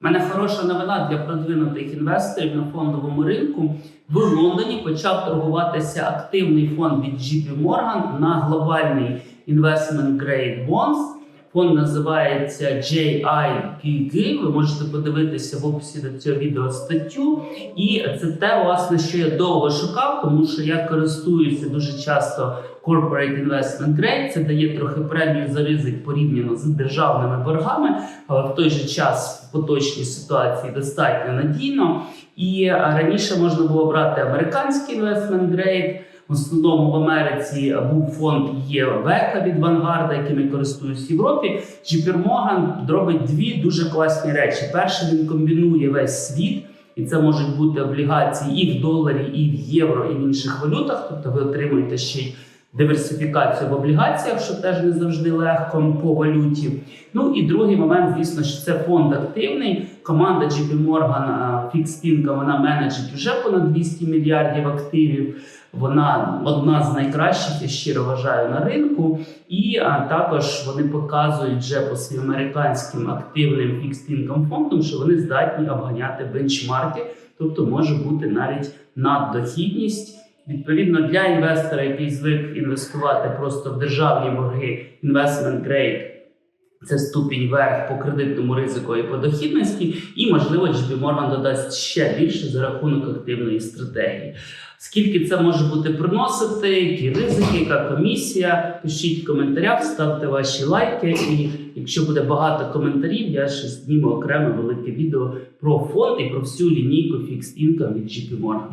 Мене хороша новина для продвинутих інвесторів на фондовому ринку. В Лондоні почав торгуватися активний фонд від JP Morgan на глобальний investment grade bonds. Фонд називається JIPG. Ви можете подивитися в описі до цього відео статтю. І це те, власне, що я довго шукав, тому що я користуюся дуже часто Corporate Investment Grade. Це дає трохи премію за ризик порівняно з державними боргами, але в той же час в поточній ситуації достатньо надійно. І е, раніше можна було брати американський investment grade. В основному в Америці був фонд ЄВЕКа від Вангарда, якими користуюсь в Європі. JP Моган робить дві дуже класні речі. Перше, він комбінує весь світ, і це можуть бути облігації і в доларі, і в євро, і в інших валютах. Тобто ви отримуєте ще й диверсифікацію в облігаціях, що теж не завжди легко по валюті. Ну і другий момент, звісно, що це фонд активний. Команда JP Morgan Fixed Income, вона менеджить вже понад 200 мільярдів активів. Вона одна з найкращих, я щиро вважаю, на ринку. І а, також вони показують вже по своїм американським активним fixed income фондам, що вони здатні обганяти бенчмарки, тобто може бути навіть наддохідність. Відповідно, для інвестора, який звик інвестувати просто в державні борги, investment grade це ступінь вверх по кредитному ризику і по дохідності, і можливо JP Morgan додасть ще більше за рахунок активної стратегії. Скільки це може бути приносити, які ризики, яка комісія? Пишіть в коментарях, ставте ваші лайки. І якщо буде багато коментарів, я ще зніму окреме велике відео про фонд і про всю лінійку Fixed Income від JP Morgan.